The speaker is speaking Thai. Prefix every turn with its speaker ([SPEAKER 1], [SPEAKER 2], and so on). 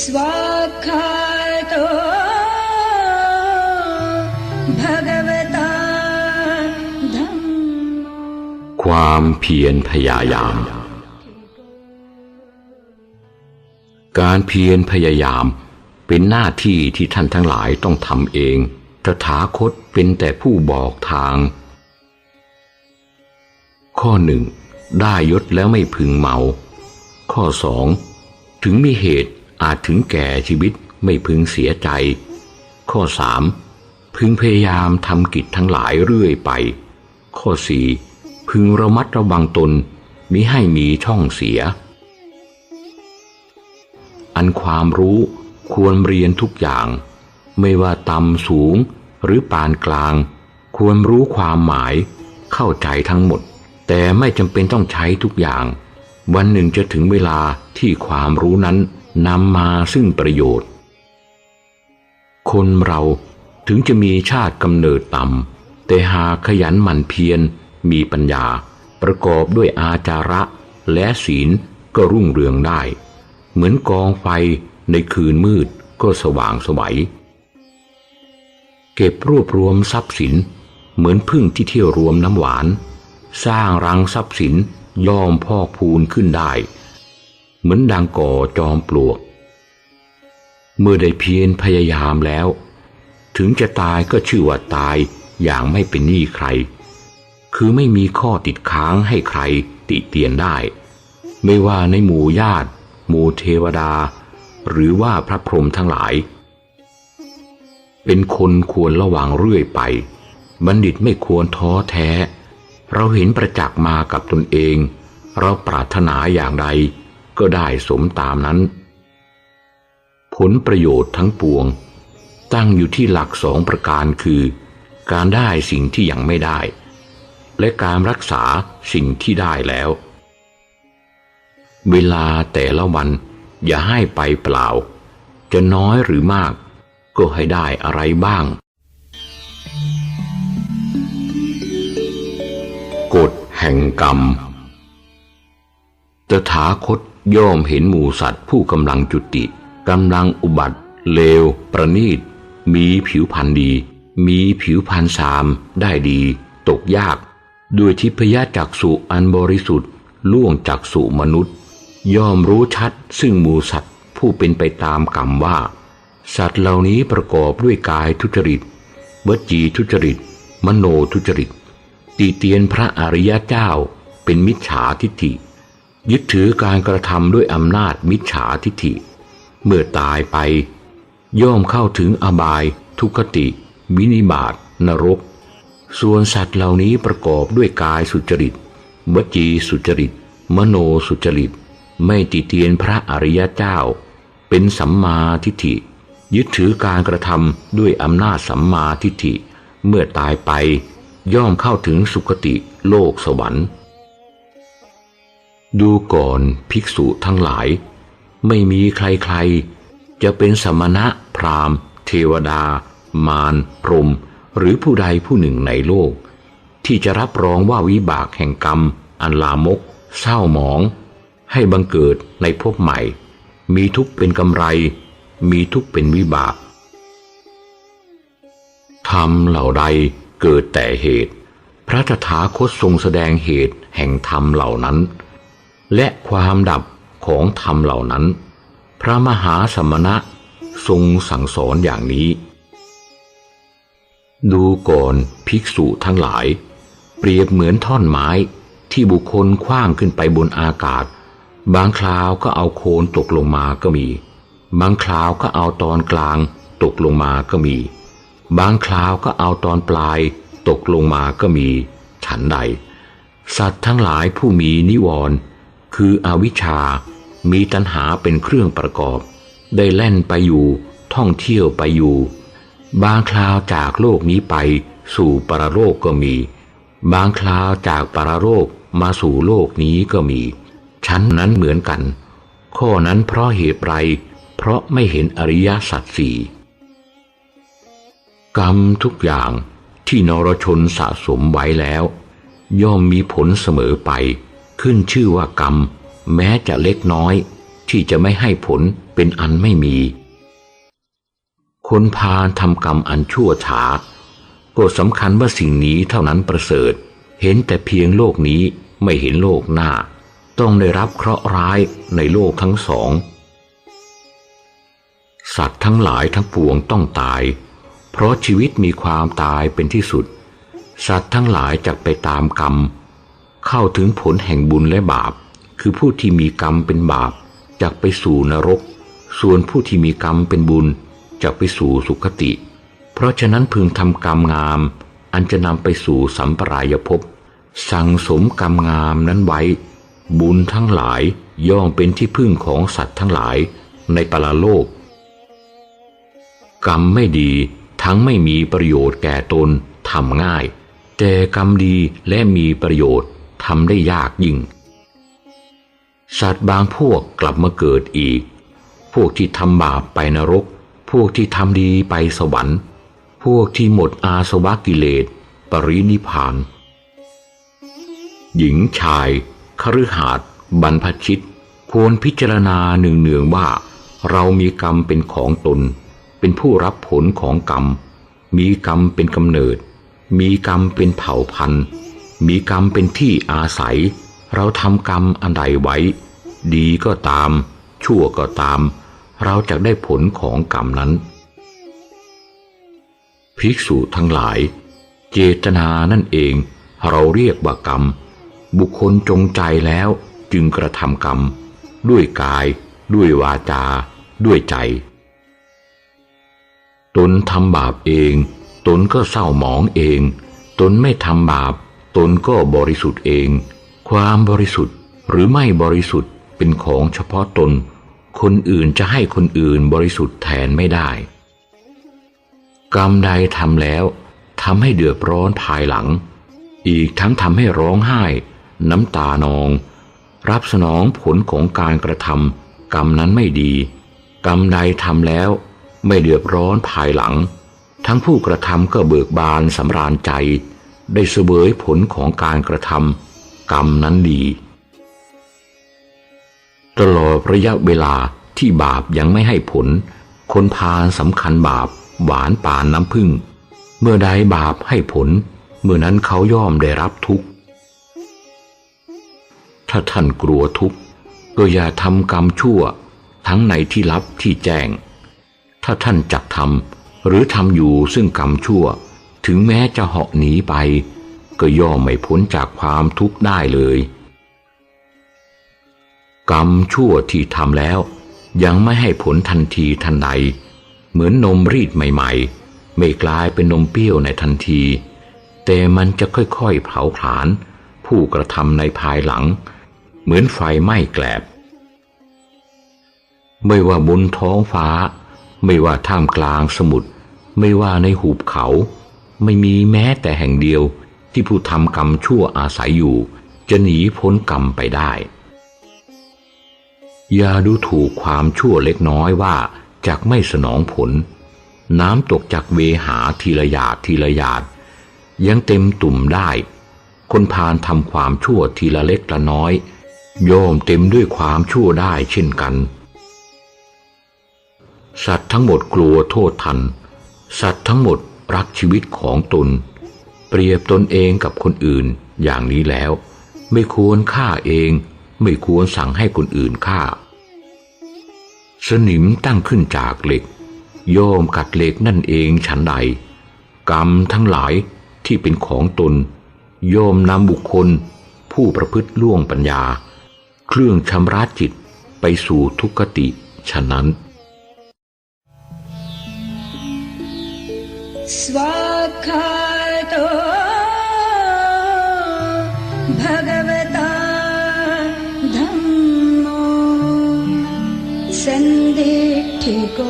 [SPEAKER 1] स्वाक्षातो भगवता धम्मो
[SPEAKER 2] ความเพียรพยายาม การเพียรพยายามเป็นหน้าที่ที่ท่านทั้งหลายต้องทำเองตถาคตเป็นแต่ผู้บอกทาง ข้อหนึ่ง ได้ยศแล้วไม่พึงเมา ข้อสอง ถึงมีเหตุ อาจถึงแก่ชีวิตไม่พึงเสียใจ ข้อสามพึงพยายามทำกิจทั้งหลายเรื่อยไป ข้อสี่พึงระมัดระวังตนมิให้มีช่องเสีย อันความรู้ควรเรียนทุกอย่าง ไม่ว่าต่ำสูงหรือปานกลาง ควรรู้ความหมายเข้าใจทั้งหมด แต่ไม่จำเป็นต้องใช้ทุกอย่าง วันหนึ่งจะถึงเวลาที่ความรู้นั้น นำมาซึ่งประโยชน์ คนเราถึงจะมีชาติกำเนิดต่ำแต่หาขยันหมั่นเพียรมีปัญญา ประกอบด้วยอาจาระและศีลก็รุ่งเรืองได้ เหมือนกองไฟในคืนมืดก็สว่างไสวัย เก็บรวบรวมทรัพย์สิน เหมือนพึ่งที่เที่ยวรวมน้ำหวาน สร้างรังทรัพย์สินย่อมพอกพูนขึ้นได้ เหมือนดังก่อจอมปลวก เมื่อได้เพียรพยายามแล้ว ถึงจะตายก็ชื่อว่าตายอย่างไม่เป็นหนี้ใคร คือไม่มีข้อติดค้างให้ใครติเตียนได้ ไม่ว่าในหมู่ญาติ หมู่เทวดา หรือว่าพระพรหมทั้งหลาย เป็นคนควรระวังเรื่อยไป บัณฑิตไม่ควรท้อแท้ เราเห็นประจักษ์มากับตนเอง เราปรารถนาอย่างใด ก็ได้สมตามนั้น ผลประโยชน์ทั้งปวง ตั้งอยู่ที่หลักสองประการคือ การได้สิ่งที่ยังไม่ได้ และการรักษาสิ่งที่ได้แล้ว เวลาแต่ละวันอย่าให้ไปเปล่า จะน้อยหรือมากก็ให้ได้อะไรบ้าง กฎแห่งกรรม ตถาคตย่อมเห็นหมูสัตว์ผู้กำลังจุติกำลังอุบัติ เลว ประณีต มีผิวพรรณดี มีผิวพรรณสามได้ดี ตกยาก ด้วยทิพยจักษุอันบริสุทธิ์ล่วงจักษุมนุษย์ ย่อมรู้ชัดซึ่งหมูสัตว์ผู้เป็นไปตามกรรมว่า สัตว์เหล่านี้ประกอบด้วยกายทุจริตวจีทุจริต มโนทุจริตตีเตียนพระอริยเจ้าเป็นมิจฉาทิฏฐิ ยึดถือการกระทำด้วยอำนาจมิจฉาทิฏฐิ เมื่อตายไป ย่อมเข้าถึงอบาย ทุกขติ วินิบาตนรก ส่วนสัตว์เหล่านี้ประกอบด้วยกายสุจริตวจีสุจริต มโนสุจริต ไม่ติเตียนพระอริยเจ้า เป็นสัมมาทิฏฐิ ยึดถือการกระทำด้วยอำนาจสัมมาทิฏฐิ เมื่อตายไป ย่อมเข้าถึงสุคติโลกสวรรค์ ดูก่อนภิกษุทั้งหลาย ไม่มีใครๆ จะเป็นสมณะพราหมณ์ เทวดา มารพรม หรือผู้ใดผู้หนึ่งในโลก ที่จะรับรองว่าวิบากแห่งกรรม อันลามก เศร้าหมอง ให้บังเกิดในภพใหม่ มีทุกข์เป็นกำไร มีทุกข์เป็นวิบากธรรมเหล่าใดเกิดแต่เหตุ พระตถาคตทรงแสดงเหตุแห่งธรรมเหล่านั้น และความดับของธรรมเหล่านั้น พระมหาสมณะทรงสั่งสอนอย่างนี้ ดูก่อนภิกษุทั้งหลาย เปรียบเหมือนท่อนไม้ที่บุคคลคว้างขึ้นไปบนอากาศ บางคราวก็เอาโคนตกลงมาก็มี บางคราวก็เอาตอนกลางตกลงมาก็มี บางคราวก็เอาตอนปลายตกลงมาก็มี ฉันใด สัตว์ทั้งหลายผู้มีนิวรณ์ คืออวิชชา มีตัณหาเป็นเครื่องประกอบ ได้แล่นไปอยู่ ท่องเที่ยวไปอยู่ บางคราวจากโลกนี้ไปสู่ปรโลกก็มี บางคราวจากปรโลกมาสู่โลกนี้ก็มี ชั้นนั้นเหมือนกัน ข้อนั้นเพราะเหตุไร เพราะไม่เห็นอริยสัจสี่กรรมทุกอย่างที่นรชนสะสมไว้แล้ว ย่อมมีผลเสมอไป ขึ้นชื่อว่ากรรม แม้จะเล็กน้อย ที่จะไม่ให้ผลเป็นอันไม่มี คนพาทำกรรมอันชั่วช้าก็สำคัญว่าสิ่งนี้เท่านั้นประเสริฐ เห็นแต่เพียงโลกนี้ไม่เห็นโลกหน้า ต้องได้รับเคราะห์ร้ายในโลกทั้งสอง สัตว์ทั้งหลายทั้งปวงต้องตาย เพราะชีวิตมีความตายเป็นที่สุด สัตว์ทั้งหลายจะไปตามกรรม เข้าถึงผลแห่งบุญและบาป คือผู้ที่มีกรรมเป็นบาปจะไปสู่นรก ส่วนผู้ที่มีกรรมเป็นบุญจะไปสู่สุคติ เพราะฉะนั้นพึงทำกรรมงาม อันจะนำไปสู่สัมปรายภพสั่งสมกรรมงามนั้นไว้ บุญทั้งหลายย่อมเป็นที่พึ่งของสัตว์ทั้งหลายในปรโลก กรรมไม่ดีทั้งไม่มีประโยชน์แก่ตนทำง่าย แต่กรรมดีและมีประโยชน์ ทำได้ยากยิ่ง สัตว์บางพวกกลับมาเกิดอีก พวกที่ทำบาปไปนรก พวกที่ทำดีไปสวรรค์ พวกที่หมดอาสวะกิเลส ปรินิพาน หญิงชายคฤหาสน์บรรพชิต ควรพิจารณาหนึ่งเนืองว่า เรามีกรรมเป็นของตน เป็นผู้รับผลของกรรม มีกรรมเป็นกำเนิด มีกรรมเป็นเผ่าพันธุ์ มีกรรมเป็นที่อาศัย เราทำกรรมอันใดไว้ ดีก็ตาม ชั่วก็ตาม เราจะได้ผลของกรรมนั้น ภิกษุทั้งหลาย เจตนานั่นเอง เราเรียกว่ากรรม บุคคลจงใจแล้วจึงกระทำกรรม ด้วยกาย ด้วยวาจา ด้วยใจ ตนทำบาปเอง ตนก็เศร้าหมองเอง ตนไม่ทำบาป ตนก็บริสุทธิ์เอง ความบริสุทธิ์หรือไม่บริสุทธิ์เป็นของเฉพาะตน คนอื่นจะให้คนอื่นบริสุทธิ์แทนไม่ได้ กรรมใดทำแล้วทำให้เดือดร้อนภายหลัง อีกทั้งทำให้ร้องไห้ น้ำตานอง รับสนองผลของการกระทำกรรมนั้นไม่ดี กรรมใดทำแล้วไม่เดือดร้อนภายหลัง ทั้งผู้กระทำก็เบิกบานสำราญใจ ได้เสวยผลของการกระทำกรรมนั้นดี ตลอดระยะเวลาที่บาปยังไม่ให้ผล คนพาสำคัญบาปหวานปานน้ำผึ้งเมื่อใดบาปให้ผล เมื่อนั้นเขาย่อมได้รับทุกข์ ถ้าท่านกลัวทุกข์ก็อย่าทำกรรมชั่ว ทั้งในที่ลับที่แจ้ง ถ้าท่านจักทำหรือทำอยู่ซึ่งกรรมชั่ว ถึงแม้จะเหาะหนีไป ก็ย่อมไม่พ้นจากความทุกข์ได้เลย กรรมชั่วที่ทำแล้ว ยังไม่ให้ผลทันทีทันใด เหมือนนมรีดใหม่ๆ ไม่กลายเป็นนมเปรี้ยวในทันที แต่มันจะค่อยๆเผาผลาญผู้กระทำในภายหลัง เหมือนไฟไหม้แกลบ ไม่ว่าบนท้องฟ้า ไม่ว่าท่ามกลางสมุทรไม่ว่าในหุบเขา ไม่มีแม้แต่แห่งเดียวที่ผู้ทำกรรมชั่วอาศัยอยู่ จะหนีพ้นกรรมไปได้ อย่าดูถูกความชั่วเล็กน้อยว่าจากไม่สนองผล น้ำตกจากเวหาทีละหยาดทีละหยาด ยังเต็มตุ่มได้ คนพาลทำความชั่วทีละเล็กละน้อย โยมเต็มด้วยความชั่วได้เช่นกัน สัตว์ทั้งหมดกลัวโทษทัน สัตว์ทั้งหมด รักชีวิตของตน เปรียบตนเองกับคนอื่นอย่างนี้แล้ว ไม่ควรฆ่าเอง ไม่ควรสั่งให้คนอื่นฆ่า สนิมตั้งขึ้นจากเหล็ก โยมกัดเหล็กนั่นเองฉันใด กรรมทั้งหลายที่เป็นของตน โยมนำบุคคล ผู้ประพฤติล่วงปัญญา เครื่องชำระจิตไปสู่ทุกขติฉะนั้น
[SPEAKER 1] स्वाक्षातो भगवता धम्मो सन्दिठिको